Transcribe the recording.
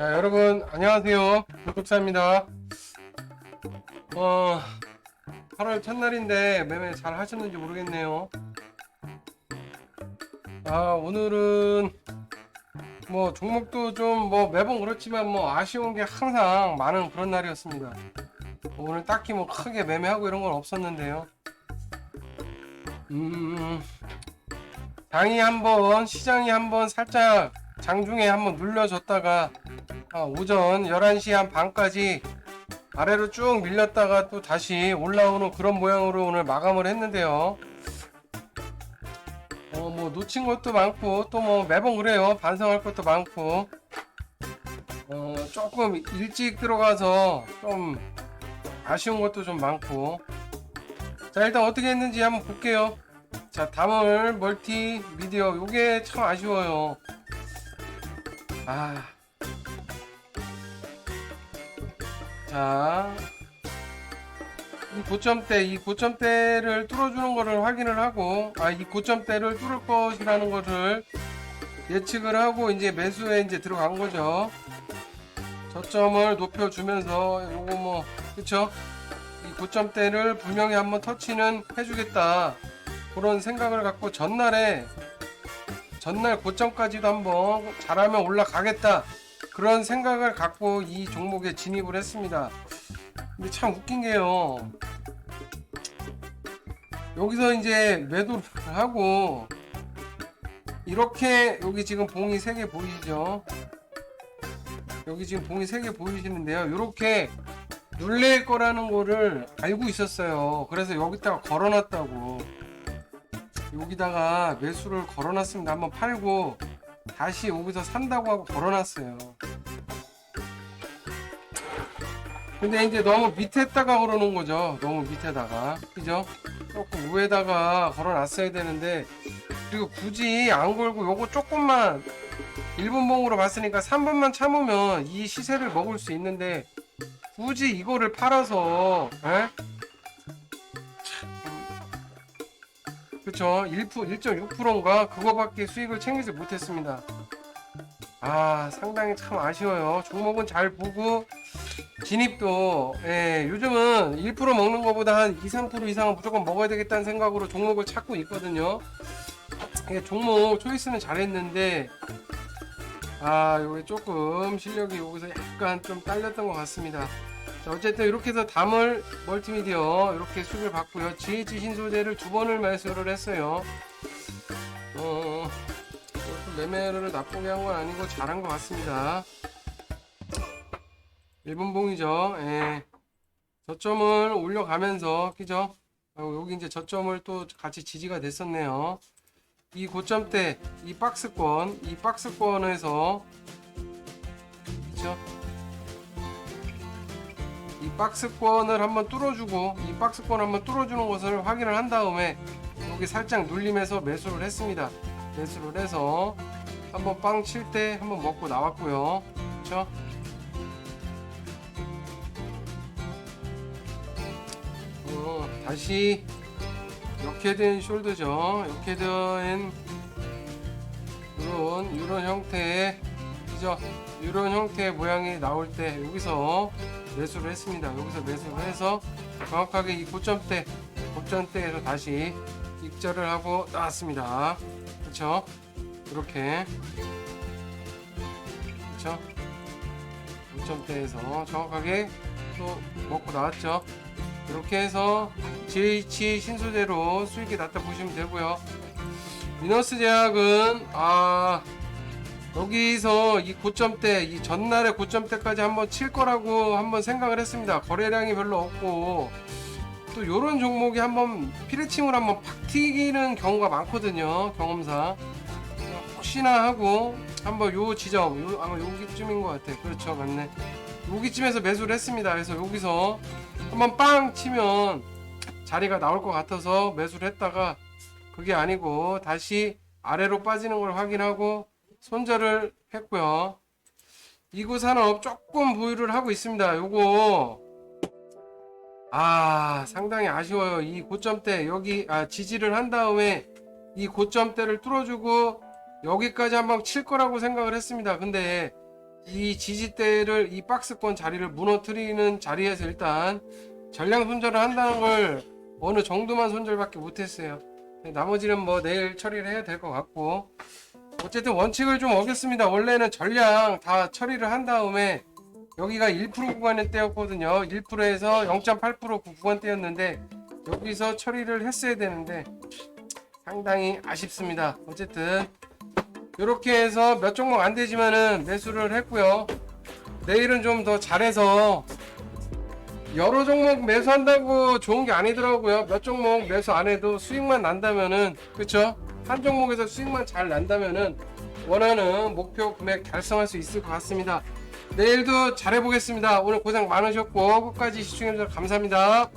자, 여러분, 안녕하세요. 불국사입니다. 어, 8월 첫날인데 매매 잘 하셨는지 모르겠네요. 아, 오늘은 뭐 종목도 좀 뭐 매번 그렇지만 뭐 아쉬운 게 항상 많은 그런 날이었습니다. 오늘 딱히 뭐 크게 매매하고 이런 건 없었는데요. 음, 당이 한번 시장이 한번 살짝 장중에 한번 눌려줬다가 아, 오전 11시 한 반까지 아래로 쭉 밀렸다가 또 다시 올라오는 그런 모양으로 오늘 마감을 했는데요. 어, 뭐 놓친 것도 많고 또 뭐 매번 그래요. 반성할 것도 많고 어, 조금 일찍 들어가서 좀 아쉬운 것도 좀 많고 자 일단 어떻게 했는지 한번 볼게요. 자 다물 멀티 미디어 요게 참 아쉬워요. 아. 자. 이 고점대, 이 고점대를 뚫어주는 거를 확인을 하고, 아, 이 고점대를 뚫을 것이라는 것을 예측을 하고, 이제 매수에 이제 들어간 거죠. 저점을 높여주면서, 요거 뭐, 그쵸? 이 고점대를 분명히 한번 터치는 해주겠다. 그런 생각을 갖고 전날에 전날 고점까지도 한번 잘하면 올라가겠다 그런 생각을 갖고 이 종목에 진입을 했습니다. 근데 참 웃긴 게요. 여기서 이제 매도를 하고 이렇게 여기 지금 봉이 3개 보이시죠? 여기 지금 봉이 3개 보이시는데요. 이렇게 눌릴 거라는 거를 알고 있었어요. 그래서 여기다가 걸어놨다고. 여기다가 매수를 걸어놨습니다. 한번 팔고 다시 여기서 산다고 하고 걸어놨어요. 근데 이제 너무 밑에다가 걸어놓은 거죠. 너무 밑에다가 그죠? 조금 위에다가 걸어놨어야 되는데 그리고 굳이 안 걸고 요거 조금만 1분봉으로 봤으니까 3분만 참으면 이 시세를 먹을 수 있는데 굳이 이거를 팔아서 에? 그쵸? 1% 1.6%인가? 그거밖에 수익을 챙기지 못했습니다. 아 상당히 참 아쉬워요. 종목은 잘 보고 진입도 예, 요즘은 1% 먹는 것보다 한 2, 3% 이상은 무조건 먹어야 되겠다는 생각으로 종목을 찾고 있거든요. 예, 종목 초이스는 잘했는데 아 요게 조금 실력이 여기서 약간 좀 딸렸던 것 같습니다 자, 어쨌든 이렇게 해서 담을 멀티미디어 이렇게 수익을 받고요. GH 신소재를 두 번을 매수를 했어요. 어, 매매를 나쁘게 한 건 아니고 잘한 것 같습니다. 1분봉이죠. 예. 저점을 올려가면서, 그죠? 어, 여기 이제 저점을 또 같이 지지가 됐었네요. 이 고점대, 이 박스권, 이 박스권에서, 그죠? 이 박스권을 한번 뚫어주고 이 박스권 한번 뚫어주는 것을 확인을 한 다음에 여기 살짝 눌림해서 매수를 했습니다. 매수를 해서 한번 빵 칠 때 한번 먹고 나왔고요. 그렇죠? 어, 다시 역헤드앤 숄더죠. 역헤드앤 이런 이런 형태의 그죠? 이런 형태의 모양이 나올 때 여기서 매수를 했습니다. 여기서 매수를 해서 정확하게 이 고점대, 고점대에서 다시 입절을 하고 나왔습니다. 그렇죠? 이렇게 그렇죠? 고점대에서 정확하게 또 먹고 나왔죠. 이렇게 해서 GH 신소재로 수익이 났다 보시면 되고요. 미너스 제약은 아 여기서 이 고점대, 이 전날의 고점대까지 한번 칠 거라고 한번 생각을 했습니다. 거래량이 별로 없고 또 이런 종목이 한번 피레칭을 한번 팍 튀기는 경우가 많거든요. 경험상 혹시나 하고 한번 요 지점, 요 아마 여기쯤인 것 같아. 그렇죠, 맞네. 여기쯤에서 매수를 했습니다. 그래서 여기서 한번 빵 치면 자리가 나올 것 같아서 매수를 했다가 그게 아니고 다시 아래로 빠지는 걸 확인하고 손절을 했고요. 이구 산업 조금 보유를 하고 있습니다. 요거 아 상당히 아쉬워요. 이 고점대 여기 아 지지를 한 다음에 이 고점대를 뚫어주고 여기까지 한번 칠 거라고 생각을 했습니다. 근데 이 지지대를 이 박스권 자리를 무너뜨리는 자리에서 일단 전량 손절을 한다는 걸 어느 정도만 손절밖에 못했어요. 나머지는 뭐 내일 처리를 해야 될 것 같고 어쨌든 원칙을 좀 어겼습니다. 원래는 전량 다 처리를 한 다음에 여기가 1% 구간의 때였거든요. 1%에서 0.8% 구간대였는데 여기서 처리를 했어야 되는데 상당히 아쉽습니다. 어쨌든 이렇게 해서 몇 종목 안 되지만은 매수를 했고요. 내일은 좀 더 잘해서 여러 종목 매수한다고 좋은 게 아니더라고요. 몇 종목 매수 안 해도 수익만 난다면은 그쵸? 한 종목에서 수익만 잘 난다면은 원하는 목표 금액 달성할 수 있을 것 같습니다. 내일도 잘해보겠습니다. 오늘 고생 많으셨고 끝까지 시청해주셔서 감사합니다.